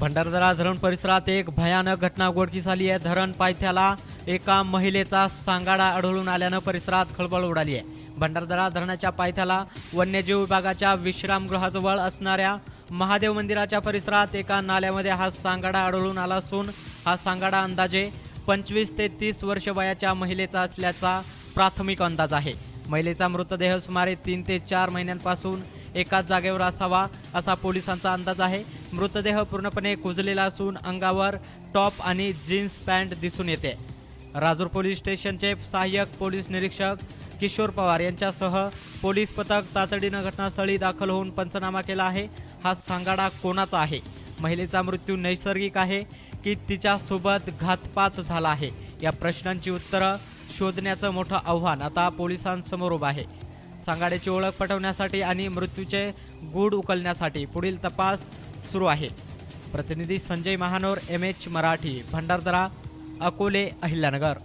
भंडारदरा धरण परिसरात एक भयानक घटना उघडकीस आली आहे. धरण पायथ्याला एका महिलेचा सांगाडा आढळून आल्यानं परिसरात खळबळ उडाली आहे. भंडारदरा धरणाच्या पायथ्याला वन्यजीव विभागाच्या विश्रामगृहाजवळ असणाऱ्या महादेव मंदिराच्या परिसरात एका नाल्यामध्ये हा सांगाडा आढळून आला असून हा सांगाडा अंदाजे पंचवीस ते तीस वर्ष वयाच्या महिलेचा असल्याचा प्राथमिक अंदाज आहे. महिलेचा मृतदेह सुमारे तीन ते चार महिन्यांपासून एकाच जागेवर असावा असा पोलिसांचा अंदाज आहे. मृतदेह पूर्णपणे कुजलेला असून अंगावर टॉप आणि जीन्स पॅन्ट दिसून येते. राजूर पोलीस स्टेशनचे सहाय्यक पोलीस निरीक्षक किशोर पवार यांच्यासह पोलीस पथक तातडीनं घटनास्थळी दाखल होऊन पंचनामा केला आहे. हा सांगाडा कोणाचा आहे? महिलेचा मृत्यू नैसर्गिक आहे की तिच्यासोबत घातपात झाला आहे? या प्रश्नांची उत्तरं शोधण्याचं मोठं आव्हान आता पोलिसांसमोर उभं आहे. सांगाड्याची ओळख पटवण्यासाठी आणि मृत्यूचे गूढ उकलण्यासाठी पुढील तपास सुरू आहे. प्रतिनिधी संजय महानोर एम एच मराठी भंडारदरा अकोले अहिल्यानगर.